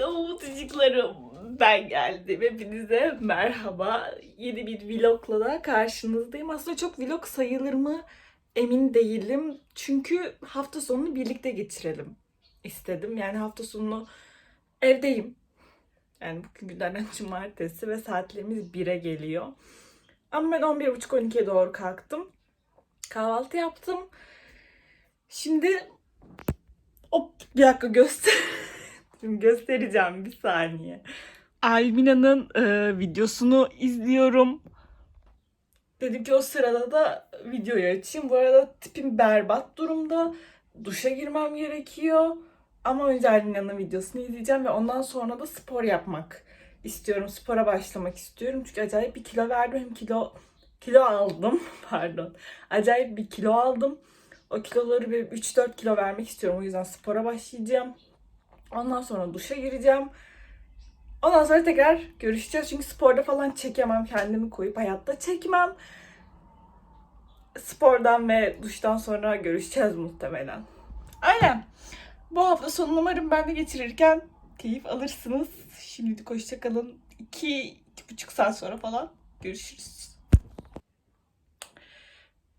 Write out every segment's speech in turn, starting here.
Hello mutlucuklarım. Ben geldim. Hepinize merhaba. Yeni bir vlogla da karşınızdayım. Aslında çok vlog sayılır mı emin değilim. Çünkü hafta sonunu birlikte geçirelim istedim. Yani hafta sonunu evdeyim. Yani bugün günlerden cumartesi ve saatlerimiz 1'e geliyor. Ama ben 11.30-12'ye doğru kalktım. Kahvaltı yaptım. Şimdi hop bir dakika göster. Şimdi göstereceğim bir saniye. Almina'nın e, videosunu izliyorum. Dedim ki o sırada da videoyu açayım. Bu arada tipim berbat durumda. Duşa girmem gerekiyor. Ama önce Almina'nın videosunu izleyeceğim ve ondan sonra da spor yapmak istiyorum. Spora başlamak istiyorum. Çünkü acayip bir kilo verdim. Hem kilo kilo aldım. Pardon. Acayip bir kilo aldım. O kiloları bir 3-4 kilo vermek istiyorum. O yüzden spora başlayacağım. Ondan sonra duşa gireceğim. Ondan sonra tekrar görüşeceğiz. Çünkü sporda falan çekemem. Kendimi koyup hayatta çekmem. Spordan ve duştan sonra görüşeceğiz muhtemelen. Aynen. Bu hafta sonu umarım ben de geçirirken keyif alırsınız. Şimdilik hoşçakalın. 2-2,5 saat sonra falan görüşürüz.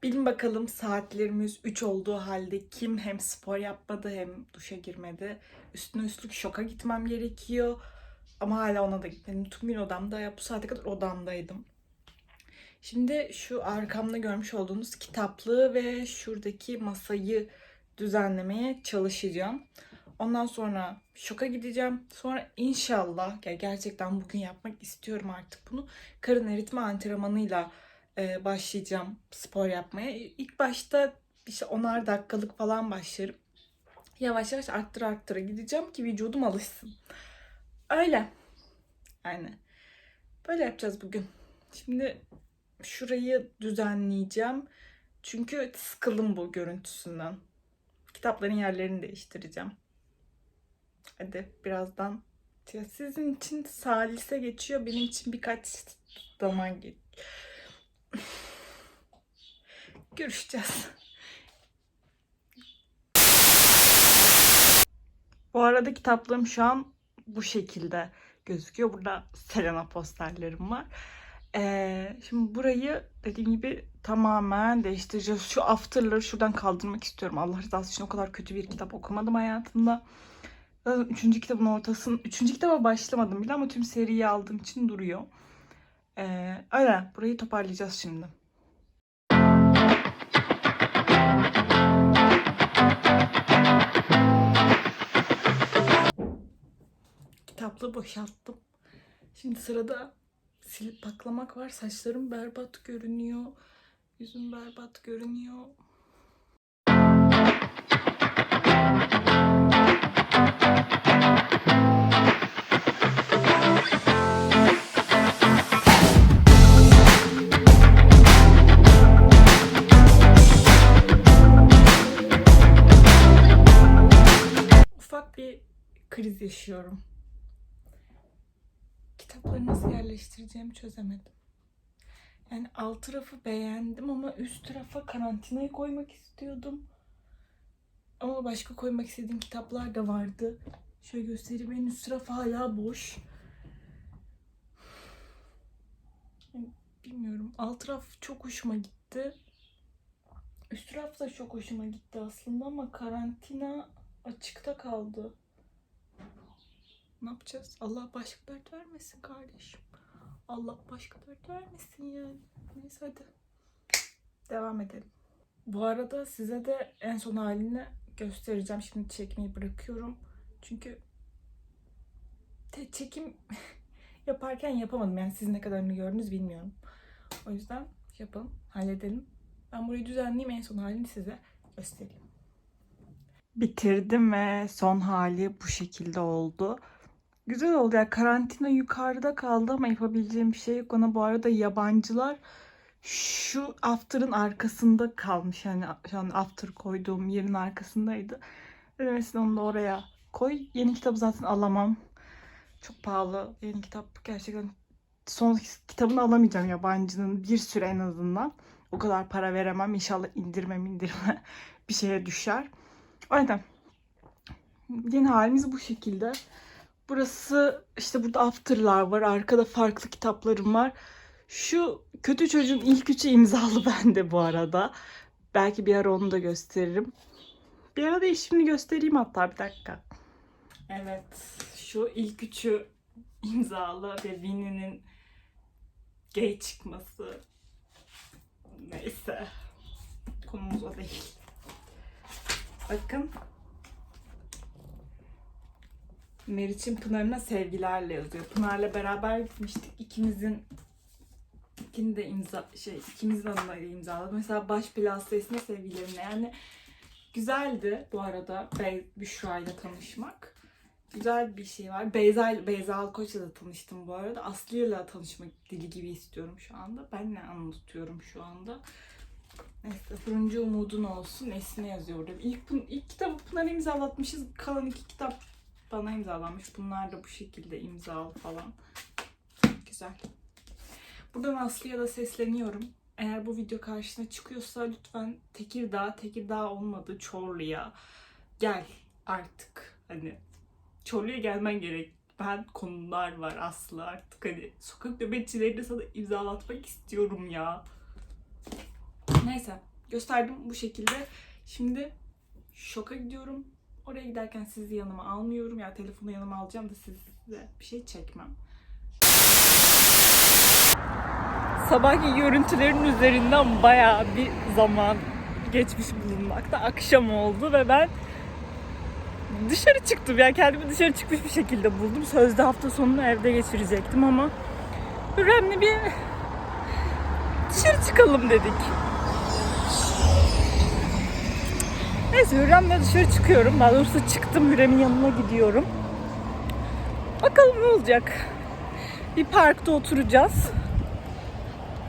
Bilin bakalım saatlerimiz 3 olduğu halde kim hem spor yapmadı hem duşa girmedi. Üstüne üstlük şoka gitmem gerekiyor. Ama hala ona da gitmedim. Tüm gün odamda ya bu saate kadar odamdaydım. Şimdi şu arkamda görmüş olduğunuz kitaplığı ve şuradaki masayı düzenlemeye çalışacağım. Ondan sonra şoka gideceğim. Sonra inşallah ya gerçekten bugün yapmak istiyorum artık bunu. Karın eritme antrenmanıyla e, başlayacağım spor yapmaya. İlk başta işte onar dakikalık falan başlarım. Yavaş yavaş arttıra arttıra gideceğim ki vücudum alışsın. Öyle. Aynen. Böyle yapacağız bugün. Şimdi şurayı düzenleyeceğim. Çünkü sıkıldım bu görüntüsünden. Kitapların yerlerini değiştireceğim. Hadi birazdan. Sizin için salise geçiyor. Benim için birkaç zaman geçiyor. Görüşeceğiz. Bu arada kitaplığım şu an bu şekilde gözüküyor. Burada Selena posterlerim var. Ee, şimdi burayı dediğim gibi tamamen değiştireceğiz. Şu afterları şuradan kaldırmak istiyorum. Allah rızası için o kadar kötü bir kitap okumadım hayatımda. Zaten üçüncü kitabın ortasın. Üçüncü kitaba başlamadım bile ama tüm seriyi aldığım için duruyor. Ee, öyle. Burayı toparlayacağız şimdi. Kitaplığı boşalttım. Şimdi sırada silip paklamak var. Saçlarım berbat görünüyor. Yüzüm berbat görünüyor. Kriz yaşıyorum. Kitapları nasıl yerleştireceğimi çözemedim. Yani alt tarafı beğendim ama üst tarafa karantinayı koymak istiyordum. Ama başka koymak istediğim kitaplar da vardı. Şöyle göstereyim. En üst taraf hala boş. Bilmiyorum. Alt taraf çok hoşuma gitti. Üst taraf da çok hoşuma gitti aslında ama karantina açıkta kaldı. Ne yapacağız? Allah başka dert vermesin kardeşim. Allah başka dert vermesin yani. Neyse hadi. Devam edelim. Bu arada size de en son halini göstereceğim. Şimdi çekmeyi bırakıyorum. Çünkü te- çekim yaparken yapamadım. Yani siz ne kadarını gördünüz bilmiyorum. O yüzden yapalım, halledelim. Ben burayı düzenleyeyim. En son halini size göstereyim. Bitirdim ve son hali bu şekilde oldu. Güzel oldu ya. Karantina yukarıda kaldı ama yapabileceğim bir şey yok. Ona bu arada yabancılar şu after'ın arkasında kalmış. Yani şu an after koyduğum yerin arkasındaydı. Mesela onu da oraya koy. Yeni kitabı zaten alamam. Çok pahalı. Yeni kitap gerçekten son kitabını alamayacağım yabancının bir süre en azından. O kadar para veremem. İnşallah indirme indirme bir şeye düşer. O yüzden yeni halimiz bu şekilde. Burası işte burada afterlar var. Arkada farklı kitaplarım var. Şu kötü çocuğun ilk üçü imzalı bende bu arada. Belki bir ara onu da gösteririm. Bir ara değil şimdi göstereyim hatta bir dakika. Evet şu ilk üçü imzalı ve Winnie'nin gay çıkması. Neyse. Konumuz o değil. Bakın. Meriç'in Pınar'ına sevgilerle yazıyor. Pınar'la beraber gitmiştik. İkimizin ikini de imza şey ikimizin adına imzaladı. Mesela baş plastisine sevgilerimle yani güzeldi bu arada Bey Büşra ile tanışmak. Güzel bir şey var. Beyza Beyza Alkoç'la da tanıştım bu arada. Aslı ile tanışmak dili gibi istiyorum şu anda. Ben ne anlatıyorum şu anda. Neyse turuncu umudun olsun. Nesine yazıyor orada. İlk, ilk kitabı Pınar'a imzalatmışız. Kalan iki kitap bana imzalanmış. Bunlar da bu şekilde imzalı falan. Güzel. Buradan Aslı'ya da sesleniyorum. Eğer bu video karşına çıkıyorsa lütfen Tekirdağ, Tekirdağ olmadı Çorlu'ya gel artık. Hani Çorlu'ya gelmen gerek. Ben konular var Aslı artık hani sokak nöbetçilerini sana imzalatmak istiyorum ya. Neyse gösterdim bu şekilde. Şimdi şoka gidiyorum. Oraya giderken sizi yanıma almıyorum. Ya telefonu yanıma alacağım da size bir şey çekmem. Sabahki görüntülerin üzerinden bayağı bir zaman geçmiş bulunmakta. Akşam oldu ve ben dışarı çıktım. Yani kendimi dışarı çıkmış bir şekilde buldum. Sözde hafta sonunu evde geçirecektim ama Hürrem'le bir dışarı çıkalım dedik. Neyse Hürrem'le dışarı çıkıyorum. Daha doğrusu çıktım Hürrem'in yanına gidiyorum. Bakalım ne olacak. Bir parkta oturacağız.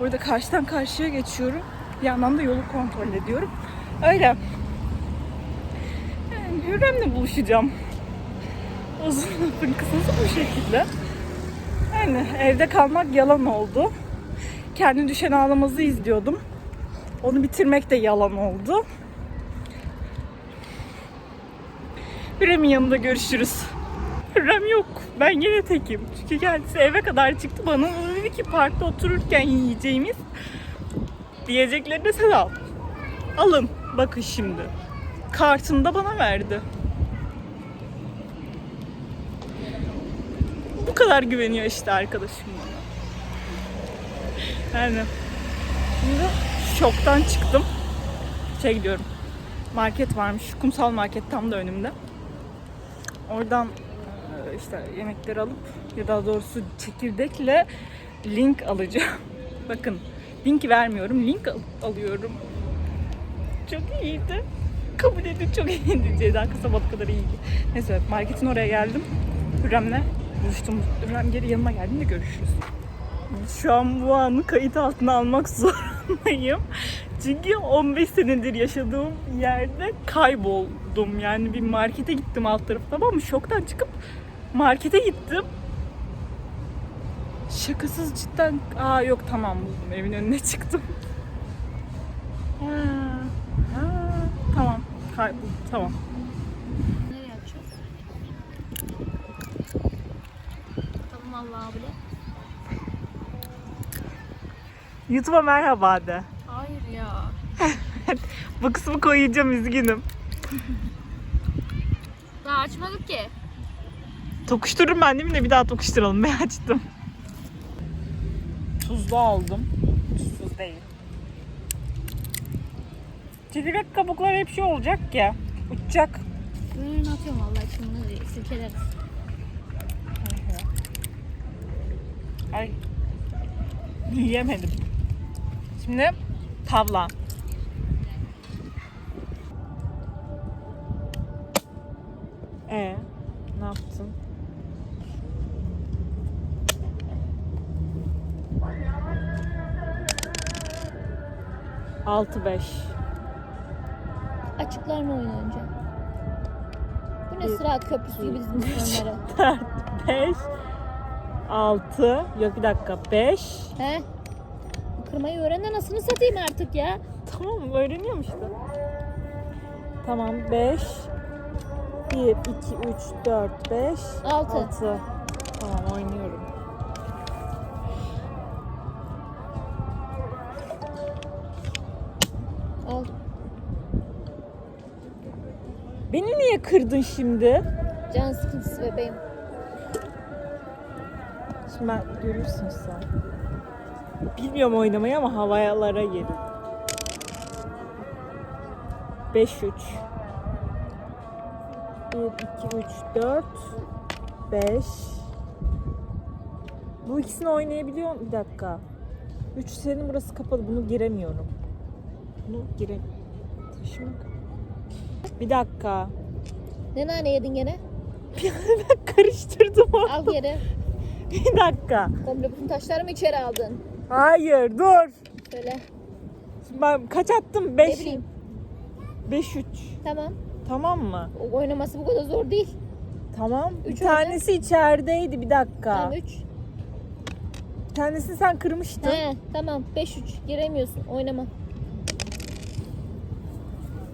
Burada karşıdan karşıya geçiyorum. Bir yandan da yolu kontrol ediyorum. Öyle. Yani Hürrem'le buluşacağım. Uzun lafın kısası bu şekilde. Yani evde kalmak yalan oldu. Kendi düşen ağlamazı izliyordum. Onu bitirmek de yalan oldu. Hürrem'in yanında görüşürüz. Hürrem yok. Ben yine tekim. Çünkü kendisi eve kadar çıktı bana dedi ki parkta otururken yiyeceğimiz diyeceklerini sen al. Alın. Bakın şimdi. Kartını da bana verdi. Bu kadar güveniyor işte arkadaşım bana. Yani şimdi şoktan çıktım. Şey gidiyorum. Market varmış. Kumsal market tam da önümde. Oradan e, işte yemekleri alıp ya daha doğrusu çekirdekle link alacağım. Bakın link vermiyorum. Link al- alıyorum. Çok iyiydi. Kabul edin çok iyiydi. Ceyda kasabada kadar iyiydi. Neyse marketin oraya geldim. Hürrem'le buluştum. Hürrem geri yanıma geldiğinde görüşürüz. Şu an bu anı kayıt altına almak zorundayım. Çünkü 15 senedir yaşadığım yerde kayboldum. Yani bir markete gittim alt tarafı tamam mı? Şoktan çıkıp markete gittim. Şakasız cidden. Aa yok tamam buldum. Evin önüne çıktım. Tamam. Kayboldum. Tamam. Nereye açıyoruz? Tamam Allah abla. YouTube'a merhaba de. Hayır ya. Bu kısmı koyacağım üzgünüm. Daha açmadık ki. Tokuştururum ben değil mi de bir daha tokuşturalım. Ben açtım. Tuzlu aldım. Tuzsuz değil. Çekirdek kabuklar hep şey olacak ya. Uçacak. Ürün atıyorum vallahi şimdi silkeleriz. Ay. Yiyemedim. Şimdi tavla. E ne yaptın? Altı beş. Açıklar mı oyunu önce? Bu ne Bir, sıra köprüsü gibi dizmiş onları. 4, 5, 6, yok bir dakika 5. He? Kırmayı öğren nasıl satayım artık ya? Tamam öğreniyorum işte. Tamam 5, 1, 2, 3, 4, 5, Altı. 6. Tamam oynuyorum. Al. Beni niye kırdın şimdi? Can sıkıntısı bebeğim. Şimdi ben görürsün sen. Bilmiyorum oynamayı ama havalara gelin. 5 3 1 2 3 4 5 Bu ikisini oynayabiliyor Bir dakika. 3 senin burası kapalı. Bunu giremiyorum. Bunu gire taşımak. Bir dakika. Ne nane yedin gene? Ben karıştırdım onu. Al geri. Bir dakika. Komple bütün taşları mı içeri aldın? Hayır dur. Söyle. Şimdi ben kaç attım? Ne 5 bileyim. 5 3. Tamam. Tamam mı? O oynaması bu kadar zor değil. Tamam. Üç bir tanesi içerideydi bir dakika. Tamam 3. Bir tanesini sen kırmıştın. He tamam 5-3. Giremiyorsun. Oynama.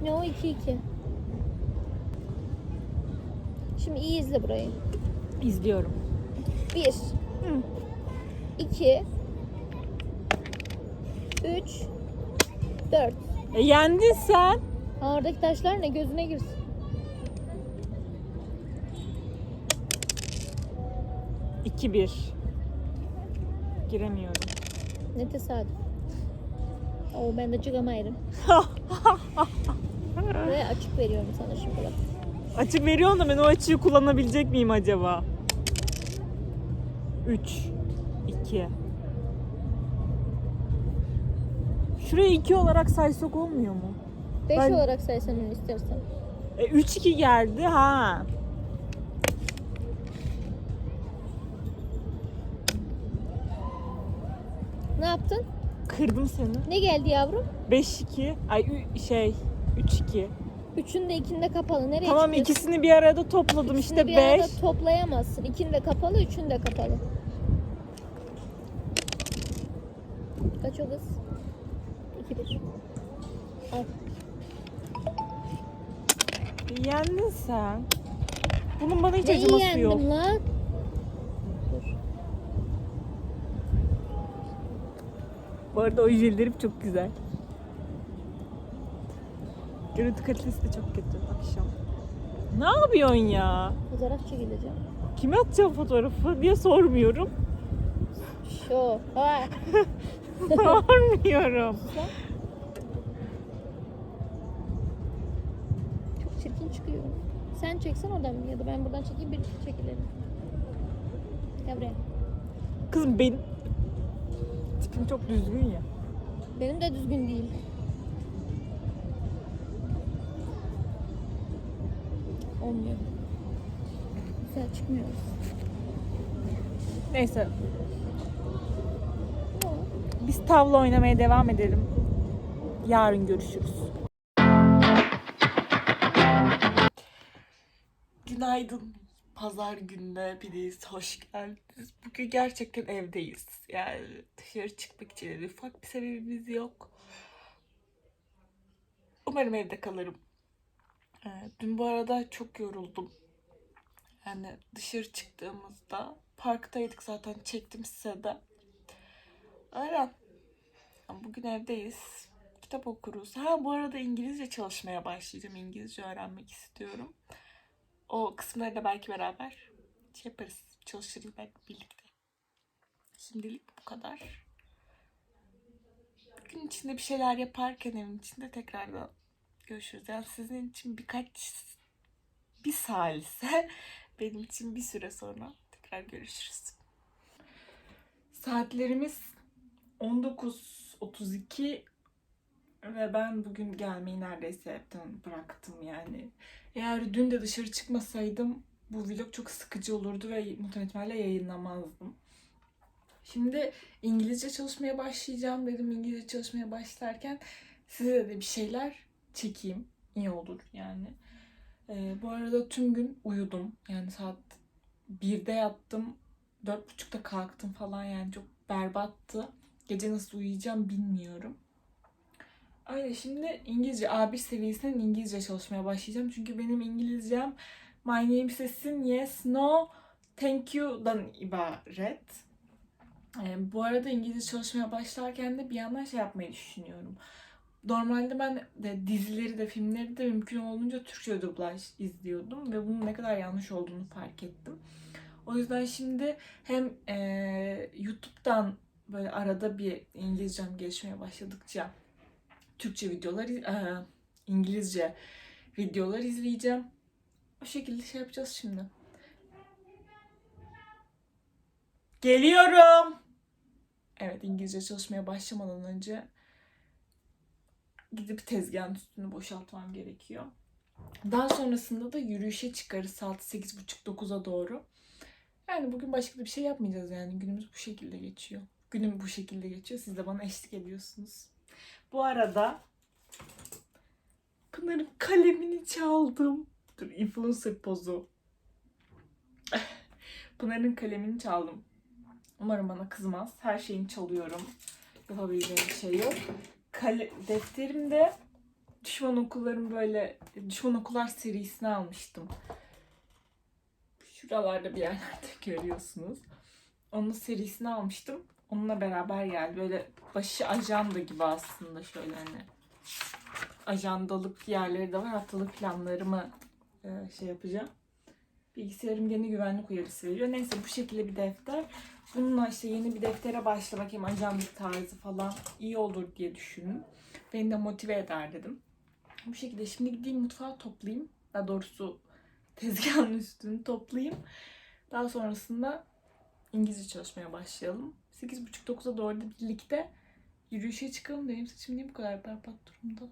Ne o 2-2. Şimdi iyi izle burayı. İzliyorum. 1 2 3 4 E yendin sen. Ha, Oradaki taşlar ne gözüne girsin. İki bir. Giremiyorum. Ne tesadüf. Oo ben de çıkamayırım. Ve açık veriyorum sana şimdi bak. Açık veriyorsun da ben o açığı kullanabilecek miyim acaba? 3 2 Şuraya 2 olarak saysak olmuyor mu? 5 Ben- olarak saysan onu istersen. E 3 2 geldi ha. Ne yaptın? Kırdım seni. Ne geldi yavrum? 5 2 ay ü- şey 3 2. Üçün de ikinde kapalı. Nereye Tamam çıkıyorsun? ikisini bir arada topladım İkisini işte bir arada 5. toplayamazsın. İkin de kapalı, üçün de kapalı. Kaç o kız? 2 1. Al. Yendin sen. Bunun bana hiç Neyi acıması yendim yok. lan? Dur. Bu arada o jillerim çok güzel. Görüntü kalitesi de çok kötü akşam. Ne yapıyorsun ya? Fotoğraf çekileceğim. Kime atacağım fotoğrafı diye sormuyorum. Şu. Ha. Sormuyorum. Çok çirkin çıkıyor. Sen çeksen oradan ya da ben buradan çekeyim bir çekilelim. Gel buraya. Kızım benim tipim çok düzgün ya. Benim de düzgün değil. Olmuyor. Güzel çıkmıyor. Neyse? Biz tavla oynamaya devam edelim. Yarın görüşürüz. Günaydın. Pazar gününe hepiniz hoş geldiniz. Bugün gerçekten evdeyiz. Yani dışarı çıkmak için ufak bir sebebimiz yok. Umarım evde kalırım. Ee, dün bu arada çok yoruldum. Yani dışarı çıktığımızda parktaydık zaten çektim size de. Öyle. Bugün evdeyiz. Kitap okuruz. Ha bu arada İngilizce çalışmaya başlayacağım. İngilizce öğrenmek istiyorum. O kısımları da belki beraber şey yaparız. Çalışırız belki birlikte. Şimdilik bu kadar. Gün içinde bir şeyler yaparken evin içinde tekrardan görüşürüz. Yani sizin için birkaç bir salise benim için bir süre sonra tekrar görüşürüz. Saatlerimiz 19.32 ve ben bugün gelmeyi neredeyse hepten bıraktım yani. Eğer dün de dışarı çıkmasaydım bu vlog çok sıkıcı olurdu ve muhtemelen yayınlamazdım. Şimdi İngilizce çalışmaya başlayacağım dedim. İngilizce çalışmaya başlarken size de bir şeyler çekeyim. İyi olur yani. Ee, bu arada tüm gün uyudum. Yani saat 1'de yattım. 4.30'da kalktım falan yani çok berbattı. Gece nasıl uyuyacağım bilmiyorum. Öyle şimdi İngilizce A1 seviyesinden İngilizce çalışmaya başlayacağım. Çünkü benim İngilizcem My name sesin yes, no, thank you'dan ibaret. Ee, bu arada İngilizce çalışmaya başlarken de bir yandan şey yapmayı düşünüyorum. Normalde ben de dizileri de filmleri de mümkün olduğunca Türkçe dublaj izliyordum ve bunun ne kadar yanlış olduğunu fark ettim. O yüzden şimdi hem eee, YouTube'dan böyle arada bir İngilizcem gelişmeye başladıkça Türkçe videolar, eee, İngilizce videolar izleyeceğim. O şekilde şey yapacağız şimdi. Geliyorum. Evet İngilizce çalışmaya başlamadan önce gidip tezgahın üstünü boşaltmam gerekiyor. Daha sonrasında da yürüyüşe çıkarız saat 8.30-9'a doğru. Yani bugün başka bir şey yapmayacağız yani. Günümüz bu şekilde geçiyor. Günüm bu şekilde geçiyor. Siz de bana eşlik ediyorsunuz. Bu arada Pınar'ın kalemini çaldım. Dur influencer pozu. Pınar'ın kalemini çaldım. Umarım bana kızmaz. Her şeyini çalıyorum. Yapabileceğim bir şey yok. Kale, defterimde Düşman Okulların böyle Düşman Okullar serisini almıştım. Şuralarda bir yerlerde görüyorsunuz. Onun serisini almıştım. Onunla beraber geldi. Böyle başı ajanda gibi aslında şöyle hani. Ajandalık yerleri de var. Haftalık planlarımı e, şey yapacağım. Bilgisayarım gene güvenlik uyarısı veriyor. Neyse bu şekilde bir defter. Bununla işte yeni bir deftere başlamak hem ajandalık tarzı falan iyi olur diye düşündüm. Beni de motive eder dedim. Bu şekilde şimdi gideyim mutfağı toplayayım. Daha doğrusu tezgahın üstünü toplayayım. Daha sonrasında İngilizce çalışmaya başlayalım. 8.30-9'a doğru da birlikte yürüyüşe çıkalım. Benim saçım niye bu kadar berbat durumda?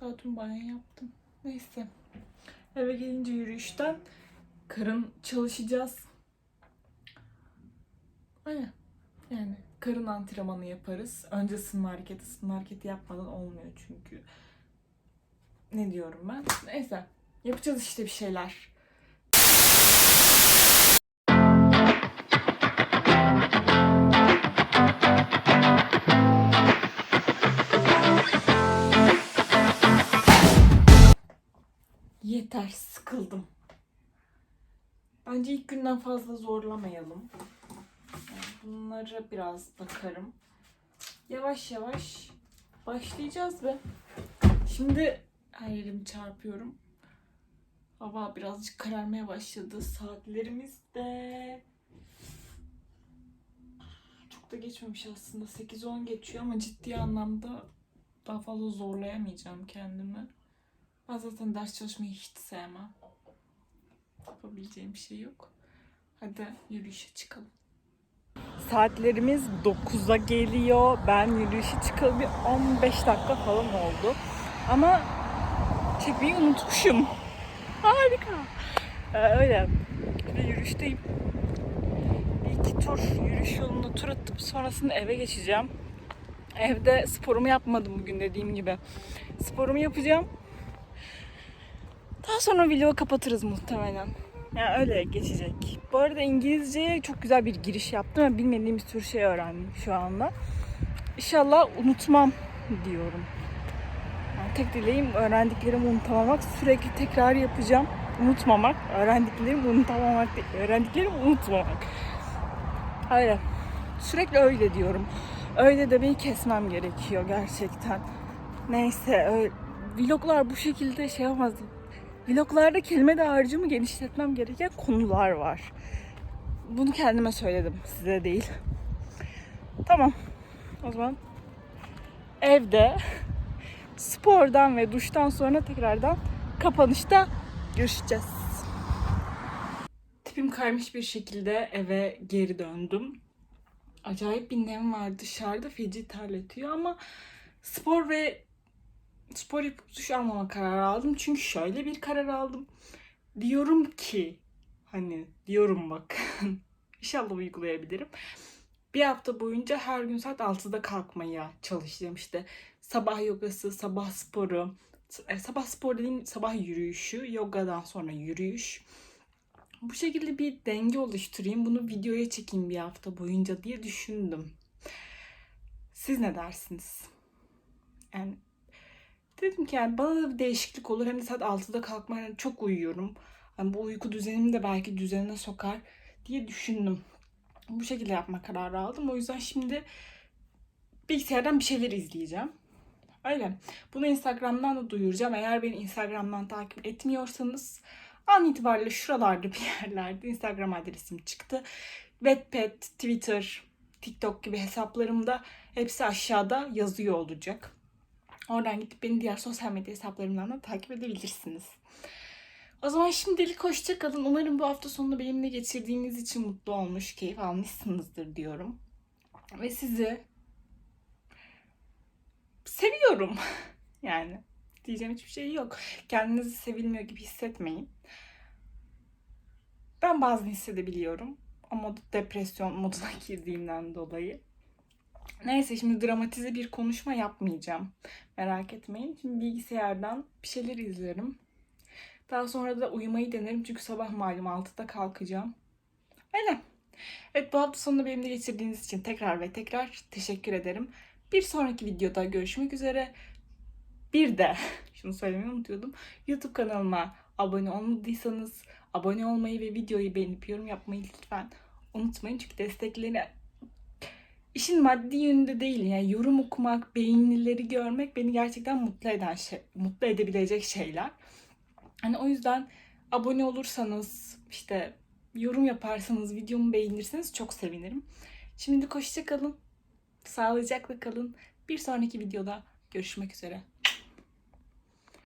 Daha tüm banyo yaptım. Neyse. Eve gelince yürüyüşten karın çalışacağız. Öyle. Yani karın antrenmanı yaparız. Önce ısınma hareketi. Isınma hareketi yapmadan olmuyor çünkü. Ne diyorum ben? Neyse. Yapacağız işte bir şeyler. Yeter, sıkıldım. Bence ilk günden fazla zorlamayalım. Yani bunları biraz bakarım. Yavaş yavaş başlayacağız be. Şimdi her yerimi çarpıyorum. Hava birazcık kararmaya başladı. Saatlerimiz de çok da geçmemiş aslında. 8-10 geçiyor ama ciddi anlamda daha fazla zorlayamayacağım kendimi. Ben zaten ders çalışmayı hiç sevmem. Yapabileceğim bir şey yok. Hadi yürüyüşe çıkalım. Saatlerimiz 9'a geliyor. Ben yürüyüşe çıkalı bir 15 dakika falan oldu. Ama çekmeyi unutmuşum. Harika. Ee, öyle. Bir yürüyüşteyim. Bir iki tur yürüyüş yolunu tur atıp sonrasında eve geçeceğim. Evde sporumu yapmadım bugün dediğim gibi. Sporumu yapacağım. Daha sonra vlogu kapatırız muhtemelen. Yani öyle geçecek. Bu arada İngilizceye çok güzel bir giriş yaptım ve bilmediğim bir sürü şey öğrendim şu anda. İnşallah unutmam diyorum. Yani tek dileğim öğrendiklerimi unutamamak. Sürekli tekrar yapacağım. Unutmamak. Öğrendiklerimi unutamamak değil. Öğrendiklerimi unutmamak. Hayır. Sürekli öyle diyorum. Öyle demeyi kesmem gerekiyor gerçekten. Neyse. Öyle. Vloglar bu şekilde şey yapmaz. Vloglarda kelime dağarcığımı genişletmem gereken konular var. Bunu kendime söyledim, size değil. Tamam. O zaman evde spordan ve duştan sonra tekrardan kapanışta görüşeceğiz. Tipim kaymış bir şekilde eve geri döndüm. Acayip bir nem var dışarıda feci terletiyor ama spor ve spor yapıp duş almama kararı aldım. Çünkü şöyle bir karar aldım. Diyorum ki hani diyorum bak inşallah uygulayabilirim. Bir hafta boyunca her gün saat 6'da kalkmaya çalışacağım işte. Sabah yogası, sabah sporu, e, sabah spor dediğim sabah yürüyüşü, yogadan sonra yürüyüş. Bu şekilde bir denge oluşturayım, bunu videoya çekeyim bir hafta boyunca diye düşündüm. Siz ne dersiniz? Yani dedim ki yani bana da bir değişiklik olur. Hem de saat 6'da kalkmaya çok uyuyorum. Hani bu uyku düzenimi de belki düzenine sokar diye düşündüm. Bu şekilde yapma kararı aldım. O yüzden şimdi bilgisayardan bir şeyler izleyeceğim. Öyle. Bunu Instagram'dan da duyuracağım. Eğer beni Instagram'dan takip etmiyorsanız an itibariyle şuralarda bir yerlerde Instagram adresim çıktı. Wattpad, Twitter, TikTok gibi hesaplarımda hepsi aşağıda yazıyor olacak. Oradan gidip beni diğer sosyal medya hesaplarımdan da takip edebilirsiniz. O zaman şimdilik hoşça kalın. Umarım bu hafta sonunu benimle geçirdiğiniz için mutlu olmuş, keyif almışsınızdır diyorum. Ve sizi seviyorum. yani diyeceğim hiçbir şey yok. Kendinizi sevilmiyor gibi hissetmeyin. Ben bazen hissedebiliyorum. Ama depresyon moduna girdiğimden dolayı. Neyse şimdi dramatize bir konuşma yapmayacağım. Merak etmeyin. Şimdi bilgisayardan bir şeyler izlerim. Daha sonra da uyumayı denerim çünkü sabah malum 6'da kalkacağım. Öyle. Evet bu hafta sonunu benimle geçirdiğiniz için tekrar ve tekrar teşekkür ederim. Bir sonraki videoda görüşmek üzere. Bir de şunu söylemeyi unutuyordum. YouTube kanalıma abone olmadıysanız abone olmayı ve videoyu beğenip yorum yapmayı lütfen unutmayın. Çünkü destekleri işin maddi yönünde değil. Yani yorum okumak, beğenileri görmek beni gerçekten mutlu eden şey, mutlu edebilecek şeyler. Hani o yüzden abone olursanız, işte yorum yaparsanız, videomu beğenirseniz çok sevinirim. Şimdilik hoşça kalın. Sağlıcakla kalın. Bir sonraki videoda görüşmek üzere.